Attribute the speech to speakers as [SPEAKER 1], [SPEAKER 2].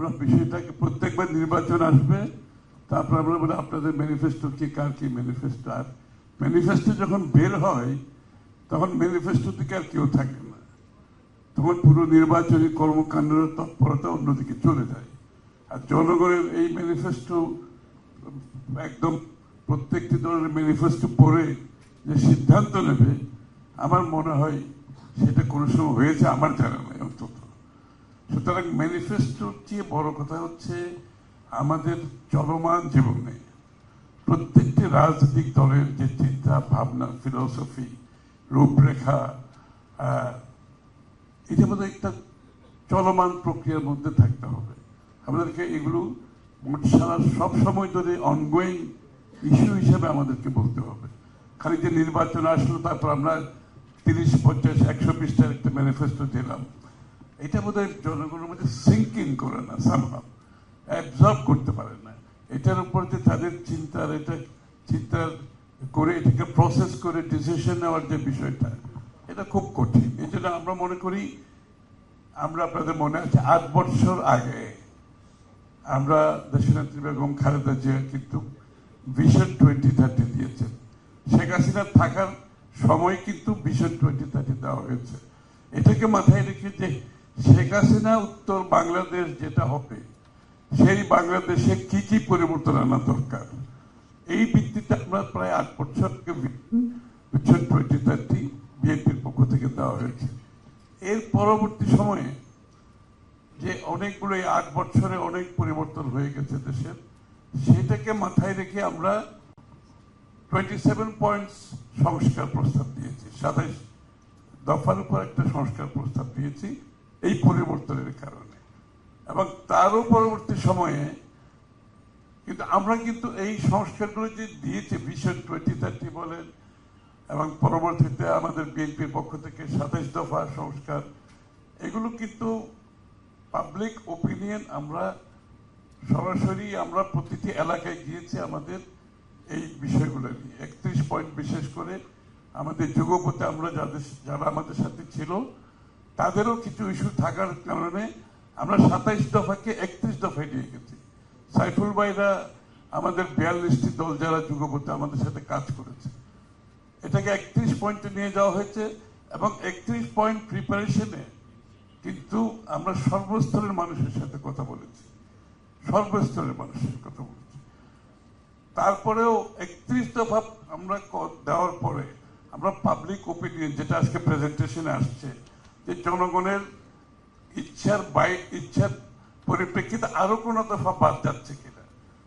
[SPEAKER 1] আমরা বিষয়টাকে প্রত্যেকবার নির্বাচন আসবে তারপর আমরা বলে আপনাদের ম্যানিফেস্টো কি কার কি ম্যানিফেস্টো আর ম্যানিফেস্টো যখন বের হয়, তখন ম্যানিফেস্টো থেকে আর কেউ থাকে না। তখন পুরো নির্বাচনী কর্মকাণ্ডের তৎপরতা অন্যদিকে চলে যায়। আর জনগণের এই ম্যানিফেস্টো একদম প্রত্যেকটি দলের ম্যানিফেস্টো পড়ে যে সিদ্ধান্ত নেবে, আমার মনে হয় সেটা কোনো সময় হয়েছে, আমার জানা নাই অন্তত। সুতরাং ম্যানিফেস্টোর চেয়ে বড় কথা হচ্ছে আমাদের চলমান জীবনে প্রত্যেকটি রাজনৈতিক দলের যে চিন্তা, ভাবনা ফিলোসফি রূপরেখা এটা বোধ একটা চলমান প্রক্রিয়ার মধ্যে থাকতে হবে। আমাদেরকে এগুলো মোট সারা সব সময় ধরে অনগোয়িং ইস্যু হিসেবে আমাদেরকে বলতে হবে। খালি যে নির্বাচন আসলো, তারপর আমরা তিরিশ, পঞ্চাশ, একশো পৃষ্ঠার একটা ম্যানিফেস্টো দিলাম। এটা বোধ হয় জনগণের মধ্যে সিঙ্কিং করে না সামহাম অ্যাবজর্ব করতে পারে না। এটার উপর যে তাদের চিন্তার, এটা চিন্তার করে এটাকে প্রসেস করে ডিসিশন নেওয়ার যে বিষয়টা, এটা খুব কঠিন। এই জন্য আমরা মনে করি, আমরা আপনাদের মনে আছে, আট বছর আগে আমরা দেশনেত্রী বেগম খালেদা জিয়া কিন্তু ভিশন টোয়েন্টি থার্টি দিয়েছেন। শেখ হাসিনা থাকার সময় কিন্তু ভিশন টোয়েন্টি থার্টি দেওয়া হয়েছে। এটাকে মাথায় রেখে যে শেখ হাসিনা উত্তর বাংলাদেশ যেটা হবে, সেই বাংলাদেশে কি কি পরিবর্তন আনা দরকার? এই ভিত্তিতে আমরা প্রায় আট বছরকে ভিশন থার্টি বিএনপির পক্ষ থেকে দেওয়া হয়েছে। এর পরবর্তী সময়ে যে অনেকগুলো এই আট বছরে অনেক পরিবর্তন হয়ে গেছে দেশের, সেটাকে মাথায় রেখে আমরা টোয়েন্টি সেভেন পয়েন্টস সংস্কার প্রস্তাব দিয়েছি, সাতাইশ দফার উপর একটা সংস্কার প্রস্তাব দিয়েছি। এই পরিবর্তনের কারণে। এবং তারও পরবর্তী সময়ে কিন্তু আমরা কিন্তু এই সংস্কারগুলো যে দিয়েছি ভিশন টোয়েন্টি থার্টি বলেন, এবং পরবর্তীতে আমাদের বিএনপির পক্ষ থেকে সাতাইশ দফা সংস্কার, এগুলো কিন্তু পাবলিক ওপিনিয়ন আমরা সরাসরি আমরা প্রতিটি এলাকায় গিয়েছি আমাদের এই বিষয়গুলো নিয়ে। একত্রিশ পয়েন্ট বিশেষ করে আমাদের যুগপথে আমরা যাদের, যারা আমাদের সাথে ছিল তাদেরও কিছু ইস্যু থাকার কারণে আমরা সাতাইশ দফাকে একত্রিশ দফায় নিয়ে গেছি। সাইফুল ভাইরা আমাদের বিয়াল্লিশটি দল যারা যুগপথে আমাদের সাথে কাজ করেছে। এটাকে একত্রিশ পয়েন্টে নিয়ে যাওয়া হয়েছে এবং একত্রিশ পয়েন্ট প্রিপারেশনে কিন্তু আমরা সর্বস্তরের মানুষের সাথে কথা বলেছি। সর্বস্তরের মানুষের কথা বলেছি। তারপরেও একত্রিশ দফা আমরা দেওয়ার পরে আমরা পাবলিক ওপিনিয়ন যেটা আজকে প্রেজেন্টেশনে আসছে যে জনগণের ইচ্ছার বাই ইচ্ছার পরিপ্রেক্ষিতে আরও কোনো দফা বাদ যাচ্ছে কিনা।